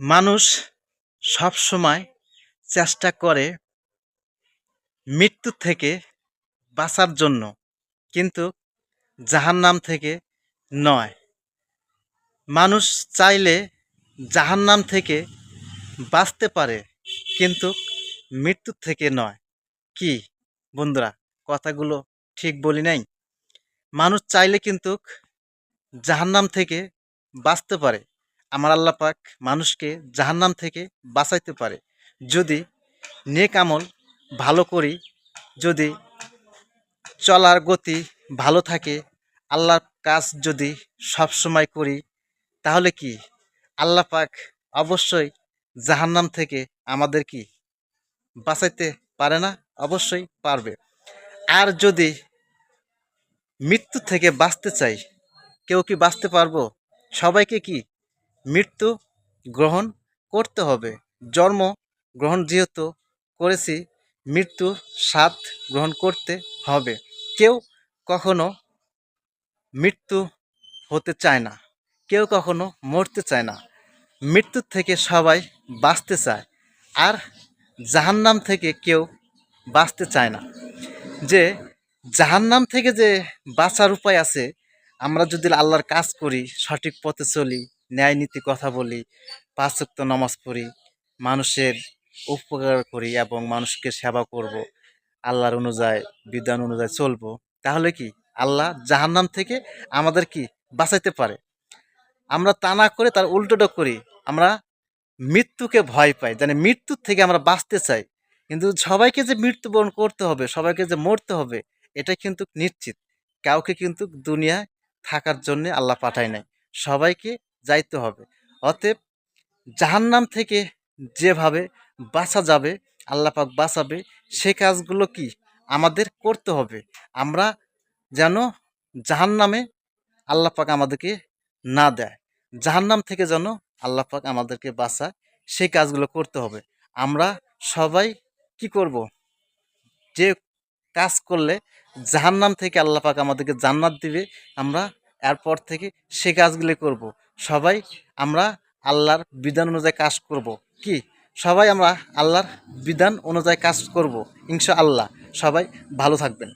মানুষ সব সময় চেষ্টা করে মৃত্যু থেকে বাঁচার জন্য, কিন্তু জাহান্নাম থেকে নয়। মানুষ চাইলে জাহান্নাম থেকে বাঁচতে পারে, কিন্তু মৃত্যু থেকে নয়। কি বন্ধুরা, কথাগুলো ঠিক বলি নাই? মানুষ চাইলে কিন্তু জাহান্নাম থেকে বাঁচতে পারে আমার আল্লাহ পাক মানুষকে জাহান্নাম থেকে বাঁচাইতে পারে। যদি নেক আমল ভালো করি, যদি চলার গতি ভালো থাকে, আল্লাহর কাজ যদি সব সময় করি, তাহলে কি? আল্লাহ পাক অবশ্যই জাহান্নাম থেকে আমাদের কি বাঁচাইতে পারে না? অবশ্যই পারবে। আর যদি মৃত্যু থেকে বাঁচতে চাই, কেউ কি বাঁচতে পারব? সবাইকে কি মৃত্যু গ্রহণ করতে হবে। জন্ম গ্রহণ যেহেতু করেছি, মৃত্যু স্বাদ গ্রহণ করতে হবে। কেউ কখনো মৃত্যু হতে চায় না, কেউ কখনো মরতে চায় না। মৃত্যুর থেকে সবাই বাঁচতে চায়, আর জাহান্নাম থেকে কেউ বাঁচতে চায় না। যে জাহান্নাম থেকে যে বাঁচার উপায় আছে, আমরা যদি আল্লাহর কাজ করি, সঠিক পথে চলি ন্যায় নীতি কথা বলি পাঁচক্ত নামাজ পড়ি, মানুষের উপকার করি এবং মানুষকে সেবা করব, আল্লাহর অনুযায়ী, বিধান অনুযায়ী চলবো, তাহলে কি? আল্লাহ জাহান্নাম থেকে আমাদের কি বাঁচাইতে পারে? আমরা তা না করে তার উল্টোটা করি, আমরা মৃত্যুকে ভয় পাই জানি মৃত্যুর থেকে আমরা বাঁচতে চাই। কিন্তু সবাইকে যে মৃত্যুবরণ করতে হবে, সবাইকে যে মরতে হবে, এটা কিন্তু নিশ্চিত। কাউকে কিন্তু দুনিয়ায় থাকার জন্যে আল্লাহ পাঠায় নাই। সবাইকে যাইতে হবে। অতএব জাহান্নাম থেকে যেভাবে বাঁচা যাবে, আল্লাহ পাক বাঁচাবে, সে কাজগুলো কি আমাদের করতে হবে। আমরা যেন জাহান্নামে আল্লাহ পাক আমাদেরকে না দেয়। জাহান্নাম থেকে যেন আল্লাহ পাক আমাদেরকে বাঁচায় সেই কাজগুলো করতে হবে। আমরা সবাই কি করব? যে কাজ করলে জাহান্নাম থেকে আল্লাহ পাক আমাদেরকে জান্নাত দিবে, আমরা এরপর থেকে সে কাজগুলি করব। সবাই আমরা আল্লাহর বিধান অনুযায়ী কাজ করব। কি? সবাই আমরা আল্লাহর বিধান অনুযায়ী কাজ করব ইনশা আল্লাহ সবাই ভালো থাকবেন।